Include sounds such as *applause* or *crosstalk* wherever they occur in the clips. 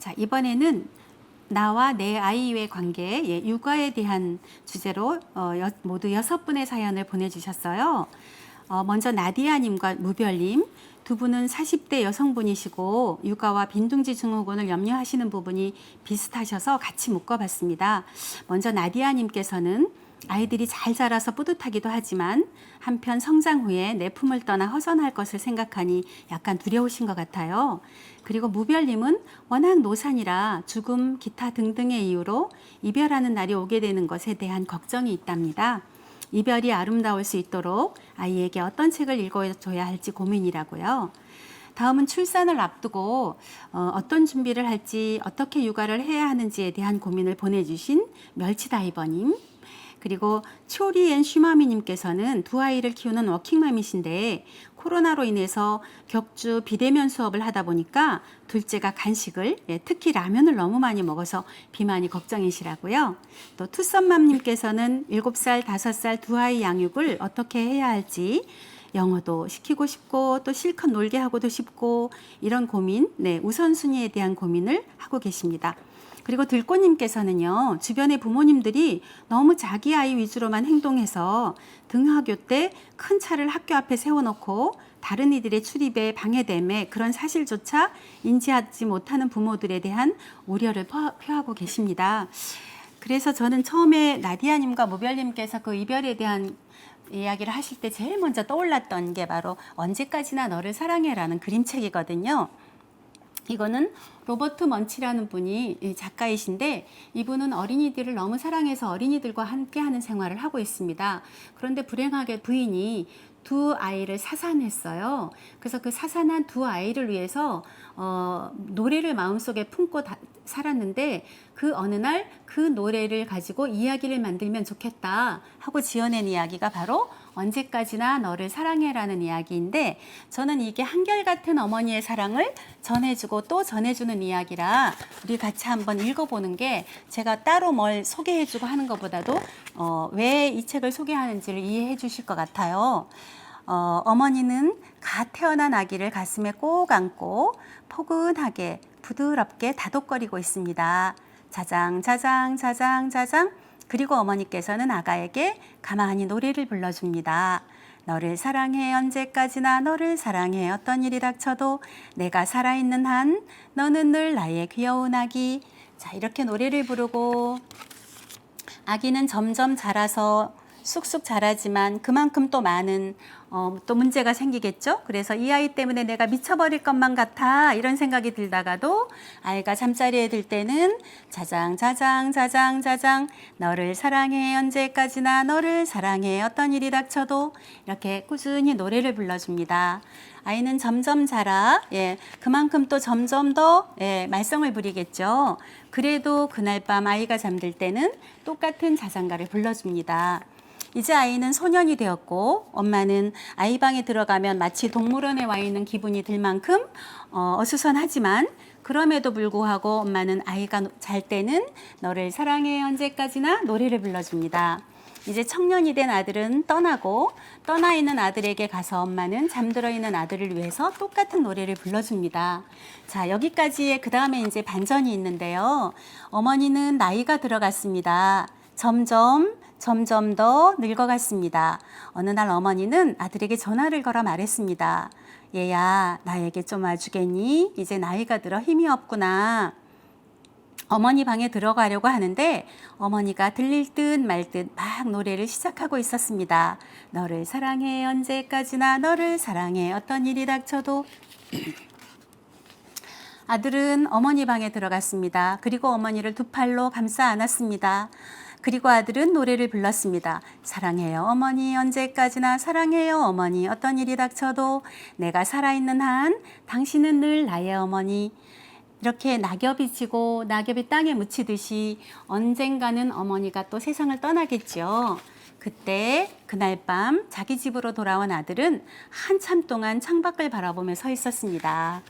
자, 이번에는 나와 내 아이의 관계, 예, 육아에 대한 주제로 어, 여- 모두 여섯 분의 사연을 보내주셨어요. 어, 먼저 나디아님과 무별님 두 분은 40대 여성분이시고 육아와 빈둥지 증후군을 염려하시는 부분이 비슷하셔서 같이 묶어봤습니다. 먼저 나디아님께서는 아이들이 잘 자라서 뿌듯하기도 하지만 한편 성장 후에 내 품을 떠나 허전할 것을 생각하니 약간 두려우신 것 같아요. 그리고 무별님은 워낙 노산이라 죽음, 기타 등등의 이유로 이별하는 날이 오게 되는 것에 대한 걱정이 있답니다. 이별이 아름다울 수 있도록 아이에게 어떤 책을 읽어줘야 할지 고민이라고요. 다음은 출산을 앞두고 어, 어떤 준비를 할지 어떻게 육아를 해야 하는지에 대한 고민을 보내주신 멸치다이버님 그리고 초리 앤 슈마미님께서는 두 아이를 키우는 워킹맘이신데 코로나로 인해서 격주 비대면 수업을 하다 보니까 둘째가 간식을 예, 특히 라면을 너무 많이 먹어서 비만이 걱정이시라고요. 또 투썸맘님께서는 7살, 5살 두 아이 양육을 어떻게 해야 할지 영어도 시키고 싶고 또 실컷 놀게 하고도 싶고 이런 고민, 네, 우선순위에 대한 고민을 하고 계십니다. 그리고 들꽃님께서는요, 주변의 부모님들이 너무 자기 아이 위주로만 행동해서 등하교 때 큰 차를 학교 앞에 세워놓고 다른 이들의 출입에 방해됨에 그런 사실조차 인지하지 못하는 부모들에 대한 우려를 표- 표하고 계십니다. 그래서 저는 처음에 나디아님과 무별님께서 그 이별에 대한 이야기를 하실 때 제일 먼저 떠올랐던 게 바로 언제까지나 너를 사랑해라는 그림책이거든요. 이거는 로버트 먼치라는 분이 이 작가이신데 이분은 어린이들을 너무 사랑해서 어린이들과 함께 하는 생활을 하고 있습니다. 그런데 불행하게 부인이 두 아이를 사산했어요. 그래서 그 사산한 두 아이를 위해서 어, 노래를 마음속에 품고 다, 살았는데 그 어느 날 그 노래를 가지고 이야기를 만들면 좋겠다 하고 지어낸 이야기가 바로 언제까지나 너를 사랑해라는 이야기인데 저는 이게 한결같은 어머니의 사랑을 전해주고 또 전해주는 이야기라 우리 같이 한번 읽어보는 게 제가 따로 뭘 소개해주고 하는 것보다도 어, 왜 이 책을 소개하는지를 이해해 주실 것 같아요. 어, 어머니는 갓 태어난 아기를 가슴에 꼭 안고 포근하게 부드럽게 다독거리고 있습니다. 자장 자장 자장 자장 그리고 어머니께서는 아가에게 가만히 노래를 불러줍니다. 너를 사랑해 언제까지나 너를 사랑해 어떤 일이 닥쳐도 내가 살아있는 한 너는 늘 나의 귀여운 아기 자 이렇게 노래를 부르고 아기는 점점 자라서 쑥쑥 자라지만 그만큼 또 많은 어, 또 문제가 생기겠죠. 그래서 이 아이 때문에 내가 미쳐버릴 것만 같아 이런 생각이 들다가도 아이가 잠자리에 들 때는 자장 자장 자장 자장 너를 사랑해 언제까지나 너를 사랑해 어떤 일이 닥쳐도 이렇게 꾸준히 노래를 불러줍니다. 아이는 점점 자라 예 그만큼 또 점점 더 예, 말썽을 부리겠죠. 그래도 그날 밤 아이가 잠들 때는 똑같은 자장가를 불러줍니다. 이제 아이는 소년이 되었고 엄마는 아이 방에 들어가면 마치 동물원에 와 있는 기분이 들 만큼 어, 어수선하지만 그럼에도 불구하고 엄마는 아이가 잘 때는 너를 사랑해 언제까지나 노래를 불러줍니다. 이제 청년이 된 아들은 떠나고 떠나 있는 아들에게 가서 엄마는 잠들어 있는 아들을 위해서 똑같은 노래를 불러줍니다. 자, 여기까지의 그 다음에 이제 반전이 있는데요. 어머니는 나이가 들어갔습니다. 점점 점점 더 늙어갔습니다. 어느 날 어머니는 아들에게 전화를 걸어 말했습니다. 얘야, 나에게 좀 와주겠니? 이제 나이가 들어 힘이 없구나. 어머니 방에 들어가려고 하는데 어머니가 들릴 듯 말 듯 막 노래를 시작하고 있었습니다. 너를 사랑해 언제까지나 너를 사랑해 어떤 일이 닥쳐도 *clears throat* 아들은 어머니 방에 들어갔습니다. 그리고 어머니를 두 팔로 감싸 안았습니다. 그리고 아들은 노래를 불렀습니다. 사랑해요 어머니 언제까지나 사랑해요 어머니 어떤 일이 닥쳐도 내가 살아있는 한 당신은 늘 나의 어머니 이렇게 낙엽이 지고 낙엽이 땅에 묻히듯이 언젠가는 어머니가 또 세상을 떠나겠죠. 그때 그날 밤 자기 집으로 돌아온 아들은 한참 동안 창밖을 바라보며 서 있었습니다.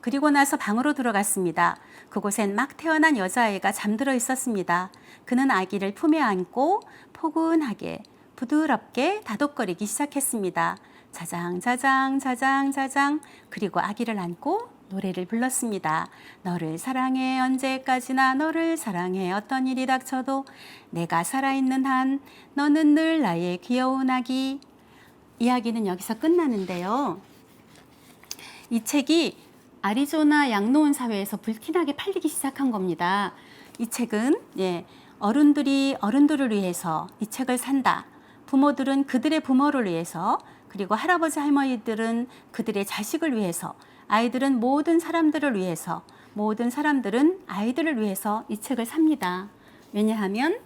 그리고 나서 방으로 들어갔습니다. 그곳엔 막 태어난 여자아이가 잠들어 있었습니다. 그는 아기를 품에 안고 포근하게 부드럽게 다독거리기 시작했습니다. 자장 자장 자장 자장 그리고 아기를 안고 노래를 불렀습니다. 너를 사랑해 언제까지나 너를 사랑해 어떤 일이 닥쳐도 내가 살아있는 한 너는 늘 나의 귀여운 아기. 이야기는 여기서 끝나는데요. 이 책이 아리조나 양로원 사회에서 불티나게 팔리기 시작한 겁니다. 이 책은 예, 어른들이 어른들을 위해서 이 책을 산다. 부모들은 그들의 부모를 위해서 그리고 할아버지 할머니들은 그들의 자식을 위해서 아이들은 모든 사람들을 위해서 모든 사람들은 아이들을 위해서 이 책을 삽니다. 왜냐하면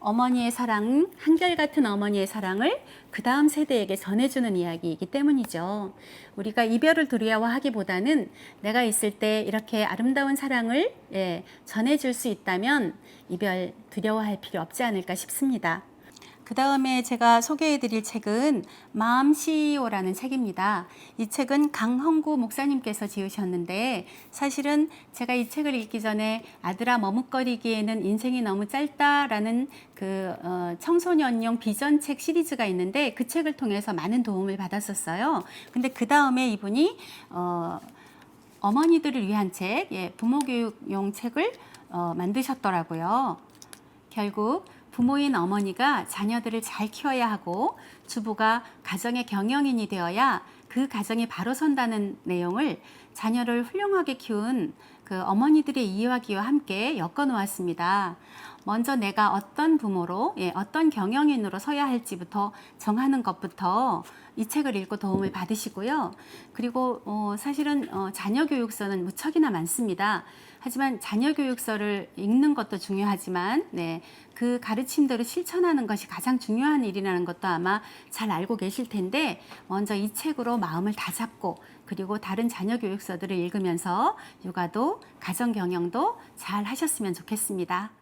어머니의 사랑, 한결같은 어머니의 사랑을 그 다음 세대에게 전해주는 이야기이기 때문이죠. 우리가 이별을 두려워하기보다는 내가 있을 때 이렇게 아름다운 사랑을 예, 전해줄 수 있다면 이별 두려워할 필요 없지 않을까 싶습니다. 그 다음에 제가 소개해드릴 책은 마음 CEO라는 책입니다. 이 책은 강헌구 목사님께서 지으셨는데 사실은 제가 이 책을 읽기 전에 아들아 머뭇거리기에는 인생이 너무 짧다라는 그 어, 청소년용 비전 책 시리즈가 있는데 그 책을 통해서 많은 도움을 받았었어요. 근데 그 다음에 이분이 어, 어머니들을 위한 책, 예, 부모 교육용 책을 어, 만드셨더라고요. 결국 부모인 어머니가 자녀들을 잘 키워야 하고 주부가 가정의 경영인이 되어야 그 가정이 바로 선다는 내용을 자녀를 훌륭하게 키운 그 어머니들의 이야기와 함께 엮어 놓았습니다. 먼저 내가 어떤 부모로, 예, 어떤 경영인으로 서야 할지부터 정하는 것부터 이 책을 읽고 도움을 받으시고요. 그리고 어, 사실은 어, 자녀 교육서는 무척이나 많습니다. 하지만 자녀 교육서를 읽는 것도 중요하지만 네, 그 가르침대로 실천하는 것이 가장 중요한 일이라는 것도 아마 잘 알고 계실 텐데 먼저 이 책으로 마음을 다잡고 그리고 다른 자녀 교육서들을 읽으면서 육아도 가정 경영도 잘 하셨으면 좋겠습니다.